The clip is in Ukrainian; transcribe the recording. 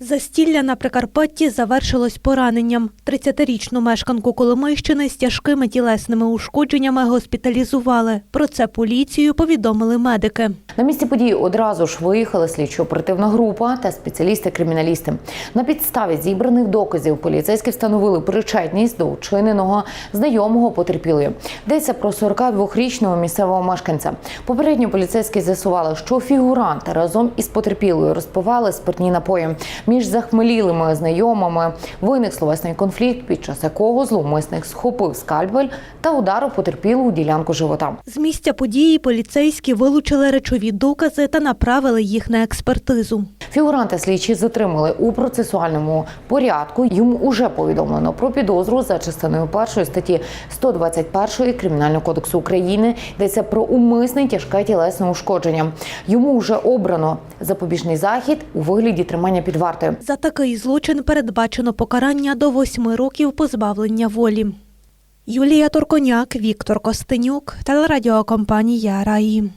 Застілля на Прикарпатті завершилось пораненням. 30-річну мешканку Коломийщини з тяжкими тілесними ушкодженнями госпіталізували. Про це поліцію повідомили медики. На місці події одразу ж виїхала слідчо-оперативна група та спеціалісти-криміналісти. На підставі зібраних доказів поліцейські встановили причетність до вчиненого знайомого потерпілої. Йдеться про 42-річного місцевого мешканця. Попередньо поліцейські з'ясували, що фігуранти разом із потерпілою розпивали спиртні напої. Між захмелілими знайомими виник словесний конфлікт, під час якого зловмисник схопив скальпель та ударив потерпілу у ділянку живота. З місця події поліцейські вилучили речові докази та направили їх на експертизу. Фігуранта слідчі затримали у процесуальному порядку. Йому уже повідомлено про підозру за частиною першої статті 121 Кримінального кодексу України. Йдеться про умисне тяжке тілесне ушкодження. Йому вже обрано запобіжний захід у вигляді тримання під вартою. За такий злочин передбачено покарання до восьми років позбавлення волі. Юлія Турконяк, Віктор Костенюк, телерадіокомпанія Раї.